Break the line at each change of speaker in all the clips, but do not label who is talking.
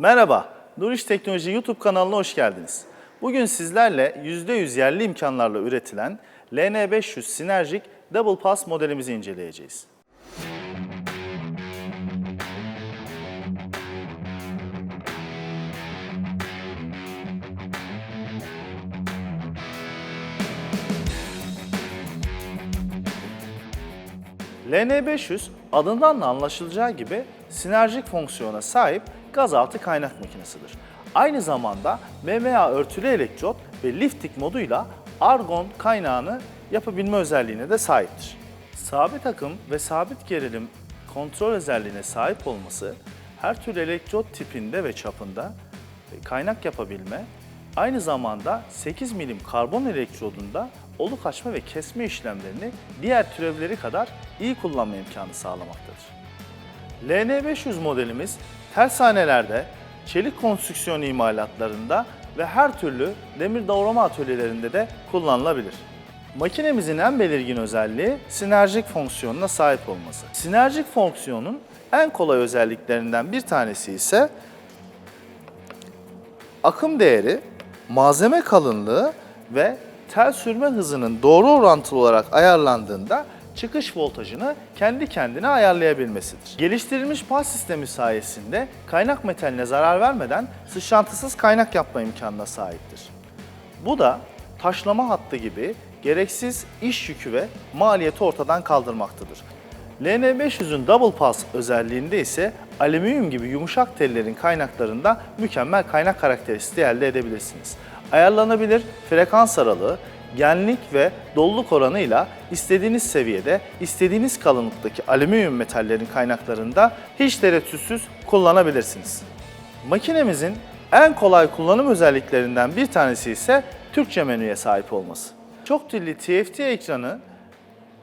Merhaba, Nuriş Teknoloji YouTube kanalına hoş geldiniz. Bugün sizlerle %100 yerli imkanlarla üretilen LN500 Sinerjik Double Pass modelimizi inceleyeceğiz. LN500 adından da anlaşılacağı gibi sinerjik fonksiyona sahip gazaltı kaynak makinesidir. Aynı zamanda MMA örtülü elektrot ve lifting moduyla argon kaynağını yapabilme özelliğine de sahiptir. Sabit akım ve sabit gerilim kontrol özelliğine sahip olması her tür elektrot tipinde ve çapında kaynak yapabilme, aynı zamanda 8 milim karbon elektrodunda oluk açma ve kesme işlemlerini diğer türevleri kadar iyi kullanma imkanı sağlamaktadır. LN500 modelimiz tersanelerde, çelik konstrüksiyon imalatlarında ve her türlü demir doğrama atölyelerinde de kullanılabilir. Makinemizin en belirgin özelliği sinerjik fonksiyonuna sahip olması. Sinerjik fonksiyonun en kolay özelliklerinden bir tanesi ise akım değeri, malzeme kalınlığı ve tel sürme hızının doğru orantılı olarak ayarlandığında çıkış voltajını kendi kendine ayarlayabilmesidir. Geliştirilmiş pas sistemi sayesinde kaynak metaline zarar vermeden sıçrantısız kaynak yapma imkanına sahiptir. Bu da taşlama hattı gibi gereksiz iş yükü ve maliyeti ortadan kaldırmaktadır. LN500'ün Double Pass özelliğinde ise alüminyum gibi yumuşak tellerin kaynaklarında mükemmel kaynak karakteristiği elde edebilirsiniz. Ayarlanabilir frekans aralığı, genlik ve doluluk oranıyla istediğiniz seviyede, istediğiniz kalınlıktaki alüminyum metallerin kaynaklarında hiç tereddütsüz kullanabilirsiniz. Makinemizin en kolay kullanım özelliklerinden bir tanesi ise Türkçe menüye sahip olması. Çok dilli TFT ekranı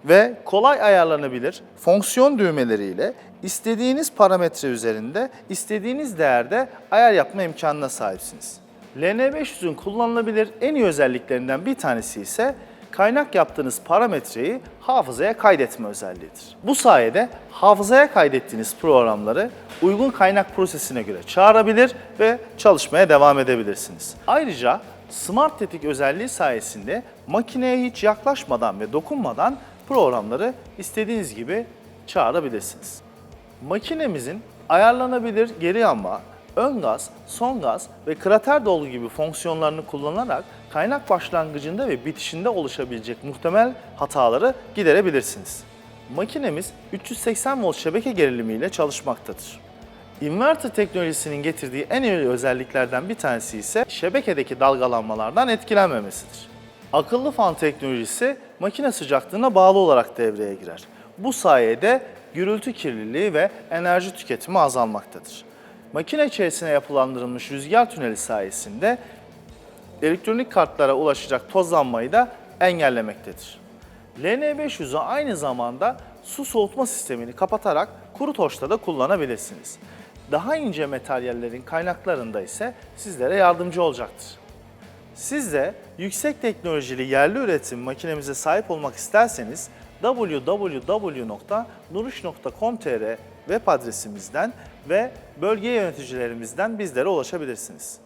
ve kolay ayarlanabilir fonksiyon düğmeleriyle istediğiniz parametre üzerinde istediğiniz değerde ayar yapma imkanına sahipsiniz. LN500'ün kullanılabilir en iyi özelliklerinden bir tanesi ise kaynak yaptığınız parametreyi hafızaya kaydetme özelliğidir. Bu sayede hafızaya kaydettiğiniz programları uygun kaynak prosesine göre çağırabilir ve çalışmaya devam edebilirsiniz. Ayrıca Smart Tetik özelliği sayesinde makineye hiç yaklaşmadan ve dokunmadan programları istediğiniz gibi çağırabilirsiniz. Makinemizin ayarlanabilir geri yanma, ön gaz, son gaz ve krater dolgu gibi fonksiyonlarını kullanarak kaynak başlangıcında ve bitişinde oluşabilecek muhtemel hataları giderebilirsiniz. Makinemiz 380 volt şebeke gerilimiyle çalışmaktadır. Inverter teknolojisinin getirdiği en önemli özelliklerden bir tanesi ise şebekedeki dalgalanmalardan etkilenmemesidir. Akıllı fan teknolojisi makine sıcaklığına bağlı olarak devreye girer. Bu sayede gürültü kirliliği ve enerji tüketimi azalmaktadır. Makine içerisine yapılandırılmış rüzgar tüneli sayesinde elektronik kartlara ulaşacak tozlanmayı da engellemektedir. LN500'ü aynı zamanda su soğutma sistemini kapatarak kuru toşta da kullanabilirsiniz. Daha ince materyallerin kaynaklarında ise sizlere yardımcı olacaktır. Siz de yüksek teknolojili yerli üretim makinemize sahip olmak isterseniz www.nuruş.com.tr web adresimizden ve bölge yöneticilerimizden bizlere ulaşabilirsiniz.